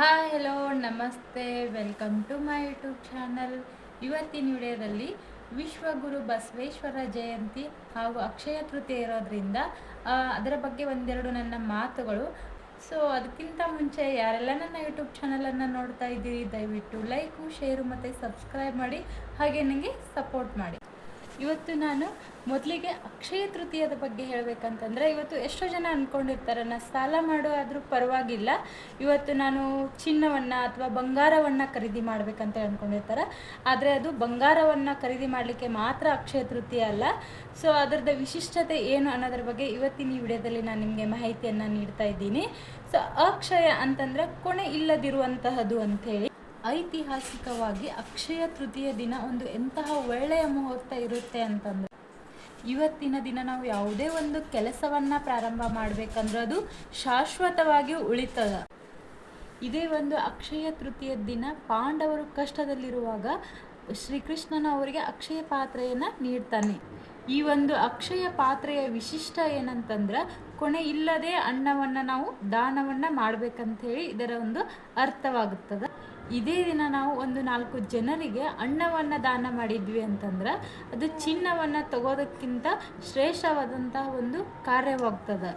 Hi, hello, ನಮಸ್ತೆ. Welcome to my YouTube channel. ಇವತ್ತಿನ ವಿಡಿಯೋದಲ್ಲಿ ವಿಶ್ವಗುರು ಬಸವೇಶ್ವರ ಜಯಂತಿ ಹಾಗೂ ಅಕ್ಷಯ ತೃತೀಯ ಇರೋದ್ರಿಂದ ಅದರ ಬಗ್ಗೆ ಒಂದೆರಡು ನನ್ನ ಮಾತುಗಳು. ಸೊ ಅದಕ್ಕಿಂತ ಮುಂಚೆ ಯಾರೆಲ್ಲ ನನ್ನ ಯೂಟ್ಯೂಬ್ ಚಾನಲನ್ನು ನೋಡ್ತಾ ಇದ್ದೀರಿ, ದಯವಿಟ್ಟು ಲೈಕು, ಶೇರು ಮತ್ತು ಸಬ್ಸ್ಕ್ರೈಬ್ ಮಾಡಿ, ಹಾಗೆ ನನಗೆ ಸಪೋರ್ಟ್ ಮಾಡಿ. ಇವತ್ತು ನಾನು ಮೊದಲಿಗೆ ಅಕ್ಷಯ ತೃತೀಯದ ಬಗ್ಗೆ ಹೇಳಬೇಕಂತಂದರೆ ಇವತ್ತು ಎಷ್ಟೋ ಜನ ಅಂದ್ಕೊಂಡಿರ್ತಾರೆ ನಾನು ಸಾಲ ಮಾಡೋ ಆದರೂ ಪರವಾಗಿಲ್ಲ. ಇವತ್ತು ನಾನು ಚಿನ್ನವನ್ನು ಅಥವಾ ಬಂಗಾರವನ್ನು ಖರೀದಿ ಮಾಡಬೇಕಂತ ಅಂದ್ಕೊಂಡಿರ್ತಾರೆ ಆದರೆ ಅದು ಬಂಗಾರವನ್ನು ಖರೀದಿ ಮಾಡಲಿಕ್ಕೆ ಮಾತ್ರ ಅಕ್ಷಯ ತೃತೀಯ ಅಲ್ಲ. ಸೊ ಅದರದ ವಿಶಿಷ್ಟತೆ ಏನು ಅನ್ನೋದ್ರ ಬಗ್ಗೆ ಇವತ್ತಿನ ಈ ವಿಡಿಯೋದಲ್ಲಿ ನಾನು ನಿಮಗೆ ಮಾಹಿತಿಯನ್ನು ನೀಡ್ತಾ ಇದ್ದೀನಿ. ಸೊ ಅಕ್ಷಯ ಅಂತಂದರೆ ಕೊನೆ ಇಲ್ಲದಿರುವಂತಹದ್ದು ಅಂಥೇಳಿ. ಐತಿಹಾಸಿಕವಾಗಿ ಅಕ್ಷಯ ತೃತೀಯ ದಿನ ಒಂದು ಎಂತಹ ಒಳ್ಳೆಯ ಮುಹೂರ್ತ ಇರುತ್ತೆ ಅಂತಂದ್ರೆ, ಇವತ್ತಿನ ದಿನ ನಾವು ಯಾವುದೇ ಒಂದು ಕೆಲಸವನ್ನ ಪ್ರಾರಂಭ ಮಾಡ್ಬೇಕಂದ್ರೆ ಅದು ಶಾಶ್ವತವಾಗಿ ಉಳಿತದ. ಇದೇ ಒಂದು ಅಕ್ಷಯ ತೃತೀಯ ದಿನ ಪಾಂಡವರು ಕಷ್ಟದಲ್ಲಿರುವಾಗ ಶ್ರೀಕೃಷ್ಣನ ಅವರಿಗೆ ಅಕ್ಷಯ ಪಾತ್ರೆಯನ್ನು ನೀಡ್ತಾನೆ. ಈ ಒಂದು ಅಕ್ಷಯ ಪಾತ್ರೆಯ ವಿಶಿಷ್ಟ ಏನಂತಂದ್ರೆ, ಕೊನೆ ಇಲ್ಲದೆ ಅನ್ನವನ್ನು ನಾವು ದಾನವನ್ನು ಮಾಡ್ಬೇಕಂತೇಳಿ ಇದರ ಒಂದು ಅರ್ಥವಾಗುತ್ತದೆ. ಇದೇ ದಿನ ನಾವು ಒಂದು ನಾಲ್ಕು ಜನರಿಗೆ ಅನ್ನವನ್ನು ದಾನ ಮಾಡಿದ್ವಿ ಅಂತಂದ್ರೆ ಅದು ಚಿನ್ನವನ್ನು ತಗೋದಕ್ಕಿಂತ ಶ್ರೇಷ್ಠವಾದಂತಹ ಒಂದು ಕಾರ್ಯವಾಗ್ತದೆ.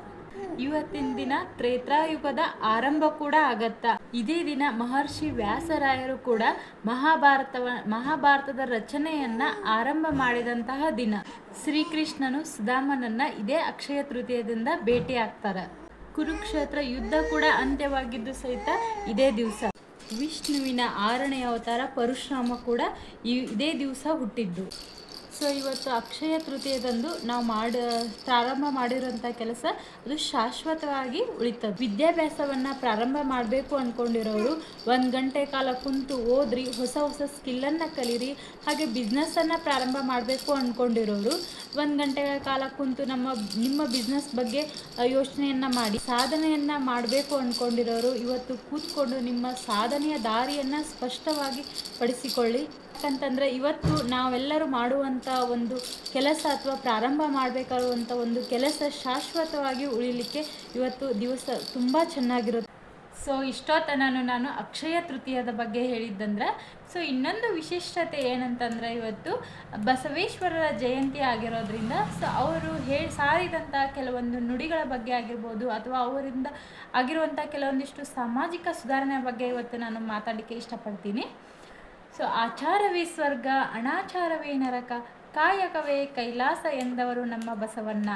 ಇವತ್ತಿನ ದಿನ ತ್ರೇತ್ರಾಯುಗದ ಆರಂಭ ಕೂಡ ಆಗತ್ತ. ಇದೇ ದಿನ ಮಹರ್ಷಿ ವ್ಯಾಸರಾಯರು ಕೂಡ ಮಹಾಭಾರತವ, ಮಹಾಭಾರತದ ರಚನೆಯನ್ನ ಆರಂಭ ಮಾಡಿದಂತಹ ದಿನ. ಶ್ರೀಕೃಷ್ಣನು ಸುಧಾಮನನ್ನ ಇದೇ ಅಕ್ಷಯ ತೃತೀಯದಿಂದ ಭೇಟಿ ಆಗ್ತಾರೆ ಕುರುಕ್ಷೇತ್ರ ಯುದ್ಧ ಕೂಡ ಅಂತ್ಯವಾಗಿದ್ದು ಸಹಿತ ಇದೇ ದಿವಸ. ವಿಷ್ಣುವಿನ ಆರನೇ ಅವತಾರ ಪರಶುರಾಮ ಕೂಡ ಇದೇ ದಿವಸ ಹುಟ್ಟಿದ್ದು. ಸೊ ಇವತ್ತು ಅಕ್ಷಯ ತೃತೀಯದಂದು ನಾವು ಮಾಡ, ಪ್ರಾರಂಭ ಮಾಡಿರೋಂಥ ಕೆಲಸ, ಅದು ಶಾಶ್ವತವಾಗಿ ಉಳಿತದೆ ವಿದ್ಯಾಭ್ಯಾಸವನ್ನು ಪ್ರಾರಂಭ ಮಾಡಬೇಕು ಅಂದ್ಕೊಂಡಿರೋರು ಒಂದು ಗಂಟೆ ಕಾಲ ಕುಂತು ಓದ್ರಿ, ಹೊಸ ಹೊಸ ಸ್ಕಿಲ್ಲನ್ನು ಕಲೀರಿ, ಹಾಗೆ ಬಿಸ್ನೆಸ್ಸನ್ನು ಪ್ರಾರಂಭ ಮಾಡಬೇಕು ಅಂದ್ಕೊಂಡಿರೋರು ಒಂದು ಗಂಟೆ ಕಾಲ ಕುಂತು ನಮ್ಮ, ನಿಮ್ಮ ಬಿಸ್ನೆಸ್ ಬಗ್ಗೆ ಯೋಚನೆಯನ್ನು ಮಾಡಿ, ಸಾಧನೆಯನ್ನು ಮಾಡಬೇಕು ಅಂದ್ಕೊಂಡಿರೋರು ಇವತ್ತು ಕೂತ್ಕೊಂಡು ನಿಮ್ಮ ಸಾಧನೆಯ ದಾರಿಯನ್ನು ಸ್ಪಷ್ಟವಾಗಿ ಪಡಿಸಿಕೊಳ್ಳಿ. ಯಾಕಂತಂದರೆ ಇವತ್ತು ನಾವೆಲ್ಲರೂ ಮಾಡುವಂಥ ಒಂದು ಕೆಲಸ ಅಥವಾ ಪ್ರಾರಂಭ ಮಾಡಬೇಕಾಗುವಂಥ ಒಂದು ಕೆಲಸ ಶಾಶ್ವತವಾಗಿ ಉಳಿಲಿಕ್ಕೆ ಇವತ್ತು ದಿವಸ ತುಂಬ ಚೆನ್ನಾಗಿರುತ್ತೆ. ಸೊ ಇಷ್ಟೊತ್ತನೂ ನಾನು ಅಕ್ಷಯ ತೃತೀಯದ ಬಗ್ಗೆ ಹೇಳಿದ್ದಂದ್ರೆ, ಸೊ, ಇನ್ನೊಂದು ವಿಶಿಷ್ಟತೆ ಏನಂತಂದ್ರೆ ಇವತ್ತು ಬಸವೇಶ್ವರರ ಜಯಂತಿ ಆಗಿರೋದ್ರಿಂದ, ಸೊ, ಅವರು ಹೇಳಿ ಸಾರಿದಂಥ ಕೆಲವೊಂದು ನುಡಿಗಳ ಬಗ್ಗೆ ಆಗಿರ್ಬೋದು ಅಥವಾ ಅವರಿಂದ ಆಗಿರುವಂಥ ಕೆಲವೊಂದಿಷ್ಟು ಸಾಮಾಜಿಕ ಸುಧಾರಣೆ ಬಗ್ಗೆ ಇವತ್ತು ನಾನು ಮಾತಾಡಲಿಕ್ಕೆ ಇಷ್ಟಪಡ್ತೀನಿ. ಸೊ ಆಚಾರವೇ ಸ್ವರ್ಗ, ಅನಾಚಾರವೇ ನರಕ, ಕಾಯಕವೇ ಕೈಲಾಸ ಎಂದವರು ನಮ್ಮ ಬಸವಣ್ಣ.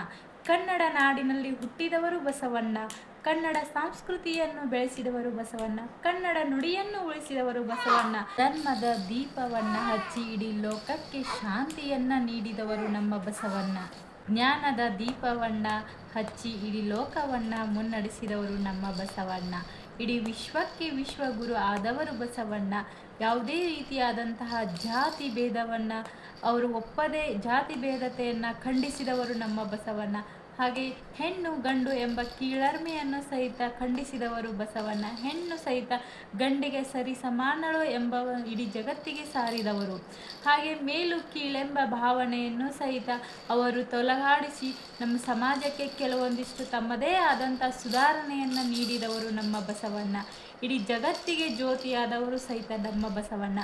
ಕನ್ನಡ ನಾಡಿನಲ್ಲಿ ಹುಟ್ಟಿದವರು ಬಸವಣ್ಣ. ಕನ್ನಡ ಸಂಸ್ಕೃತಿಯನ್ನು ಬೆಳೆಸಿದವರು ಬಸವಣ್ಣ. ಕನ್ನಡ ನುಡಿಯನ್ನು ಉಳಿಸಿದವರು ಬಸವಣ್ಣ. ಧರ್ಮದ ದೀಪವನ್ನ ಹಚ್ಚಿ ಇಡೀ ಲೋಕಕ್ಕೆ ಶಾಂತಿಯನ್ನ ನೀಡಿದವರು ನಮ್ಮ ಬಸವಣ್ಣ. ಜ್ಞಾನದ ದೀಪವನ್ನ ಹಚ್ಚಿ ಇಡೀ ಲೋಕವನ್ನ ಮುನ್ನಡೆಸಿದವರು ನಮ್ಮ ಬಸವಣ್ಣ. ಇಡೀ ವಿಶ್ವಕ್ಕೆ ವಿಶ್ವಗುರು ಆದವರು ಬಸವಣ್ಣ. ಯಾವುದೇ ರೀತಿಯಾದಂತಹ ಜಾತಿ ಭೇದವನ್ನು ಅವರು ಒಪ್ಪದೇ ಜಾತಿ ಭೇದತೆಯನ್ನು ಖಂಡಿಸಿದವರು ನಮ್ಮ ಬಸವಣ್ಣ. ಹಾಗೆ ಹೆಣ್ಣು ಗಂಡು ಎಂಬ ಕೀಳರ್ಮೆಯನ್ನು ಸಹಿತ ಖಂಡಿಸಿದವರು ಬಸವಣ್ಣ. ಹೆಣ್ಣು ಸಹಿತ ಗಂಡಿಗೆ ಸರಿ ಸಮಾನಳು ಎಂಬ ಇಡೀ ಜಗತ್ತಿಗೆ ಸಾರಿದವರು. ಹಾಗೆ ಮೇಲು ಕೀಳೆಂಬ ಭಾವನೆಯನ್ನು ಸಹಿತ ಅವರು ತೊಲಗಾಡಿಸಿ ನಮ್ಮ ಸಮಾಜಕ್ಕೆ ಕೆಲವೊಂದಿಷ್ಟು ತಮ್ಮದೇ ಆದಂಥ ಸುಧಾರಣೆಯನ್ನು ನೀಡಿದವರು ನಮ್ಮ ಬಸವಣ್ಣ. ಇಡೀ ಜಗತ್ತಿಗೆ ಜ್ಯೋತಿಯಾದವರು ಸಹಿತ ನಮ್ಮ ಬಸವಣ್ಣ.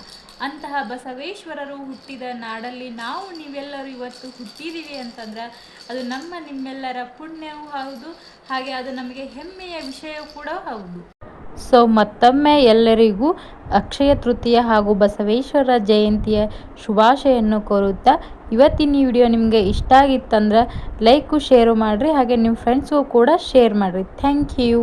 ಅಂತಹ ಬಸವೇಶ್ವರರು ಹುಟ್ಟಿದ ನಾಡಲ್ಲಿ ನಾವು ನೀವೆಲ್ಲರೂ ಇವತ್ತು ಹುಟ್ಟಿದ್ದೀವಿ ಅಂತಂದ್ರೆ ಅದು ನಮ್ಮ ನಿಮ್ಮೆಲ್ಲರ ಪುಣ್ಯವೂ ಹೌದು, ಹಾಗೆ ಅದು ನಮಗೆ ಹೆಮ್ಮೆಯ ವಿಷಯವೂ ಕೂಡ ಹೌದು. ಸೊ ಮತ್ತೊಮ್ಮೆ ಎಲ್ಲರಿಗೂ ಅಕ್ಷಯ ತೃತೀಯ ಹಾಗೂ ಬಸವೇಶ್ವರ ಜಯಂತಿಯ ಶುಭಾಶಯನ್ನು ಕೋರುತ್ತಾ, ಇವತ್ತಿನ ವಿಡಿಯೋ ನಿಮಗೆ ಇಷ್ಟ ಆಗಿತ್ತಂದ್ರೆ ಲೈಕು, ಶೇರು ಮಾಡಿರಿ, ಹಾಗೆ ನಿಮ್ಮ ಫ್ರೆಂಡ್ಸ್ಗೂ ಕೂಡ ಶೇರ್ ಮಾಡಿರಿ. Thank you